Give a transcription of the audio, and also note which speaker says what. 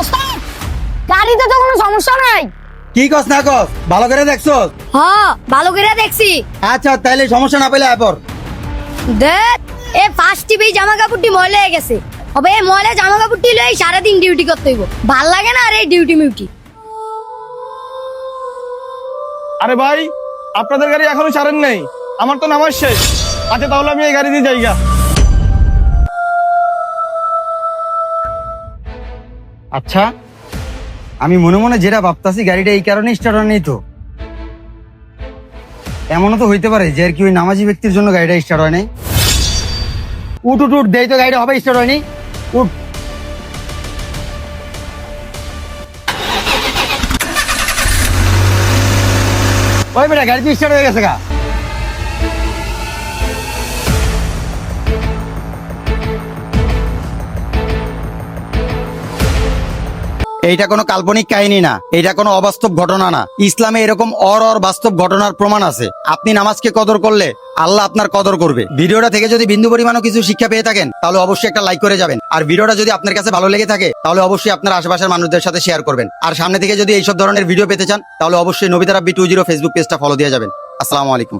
Speaker 1: ওস্তাদ গাড়িতে তো কোনো সমস্যা নাই।
Speaker 2: কি কস না কস? ভালো করে দেখছস?
Speaker 1: হ ভালো করে দেখছি।
Speaker 2: আচ্ছা তাইলে সমস্যা না পেলে এরপর
Speaker 1: দেখ এ ফার্স্ট টিভি জামা কাপড়টি ময়লা হয়ে গেছে। হবে এই ময়লা জামা কাপড়টি লই সারাদিন ডিউটি করতে হইব। ভালো লাগে না আর এই ডিউটি মিউটি।
Speaker 3: আরে ভাই আপনাদের গাড়ি এখনও ছাড়েন নাই। আমার তো নামাজ শেষ। আচ্ছা তাহলে আমি এই গাড়ি দিয়ে যাইগা
Speaker 2: আচ্ছা আমি মনে মনে যেটা ভাবতাছি, গাড়িটা এই কারণে স্টার্ট হয়নি তো। এমনও তো হইতে পারে যে আর কি ওই নামাজি ব্যক্তির জন্য গাড়িটা স্টার্ট হয় নাই। উঠ উঠ উঠ, দেই তো গাড়িটা, হবে স্টার্ট হয়নি। উঠ। ওই বেটা, গাড়ি স্টার্ট হয়ে গেছে গা। এইটা কোনো কাল্পনিক কাহিনী না এটা কোনো অবাস্তব ঘটনা না। ইসলামে এরকম অর অর বাস্তব ঘটনার প্রমাণ আছে। আপনি নামাজকে কদর করলে আল্লাহ আপনার কদর করবে। ভিডিওটা থেকে যদি বিন্দু পরিমাণও কিছু শিক্ষা পেয়ে থাকেন, তাহলে অবশ্যই একটা লাইক করে যাবেন। আর ভিডিওটা যদি আপনার কাছে ভালো লেগে থাকে, তাহলে অবশ্যই আপনার আশেপাশের মানুষদের সাথে শেয়ার করবেন। আর সামনে থেকে যদি এইসব ধরনের ভিডিও পেতে চান, তাহলে অবশ্যই Nabita Rabbi two zero Facebook পেজটা ফলো দিয়ে যাবেন। আসসালামু আলাইকুম।